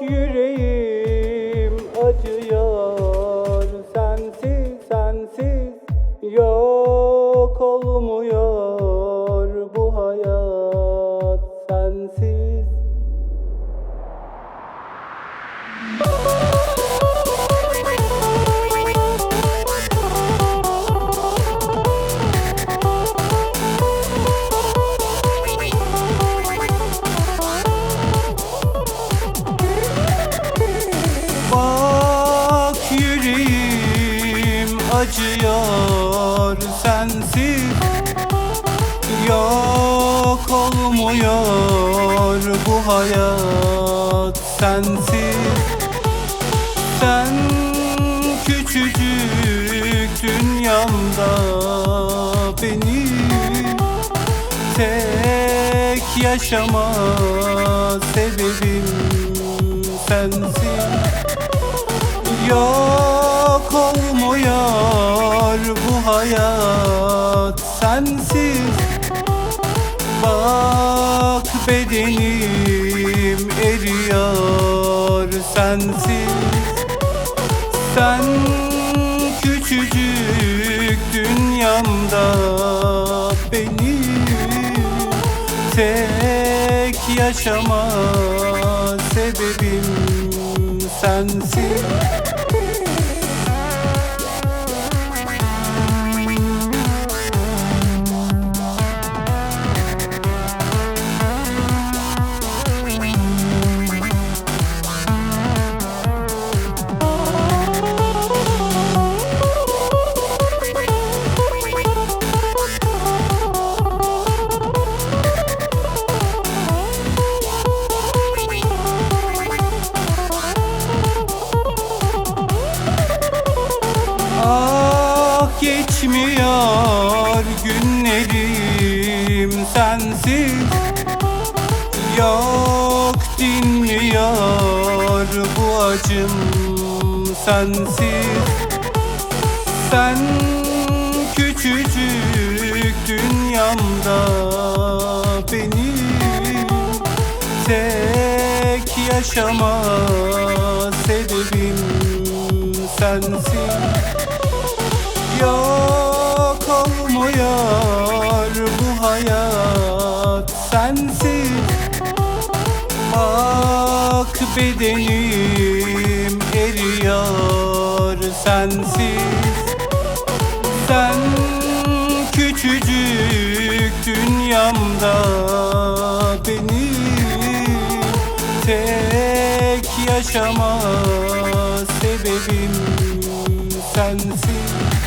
yüreğim acıyor sensiz sensiz yok olmuyor acıyor sensiz Yok olmuyor. Bu hayat sensiz. Sen küçücük dünyamda benim Tek yaşama sebebim sensin. Yok sensiz. Bak bedenim eriyor sensiz. Sen küçücük dünyamda benim Tek yaşama sebebim sensin Ah geçmiyor günlerim sensiz. Yok dinmiyor bu acım sensiz. Sen küçücük dünyamda benim Tek yaşama sebebim sensin. Yok olmuyor bu hayat sensiz Bak bedenim eriyor sensiz. Sen küçücük dünyamda benim Tek yaşama sebebim sensin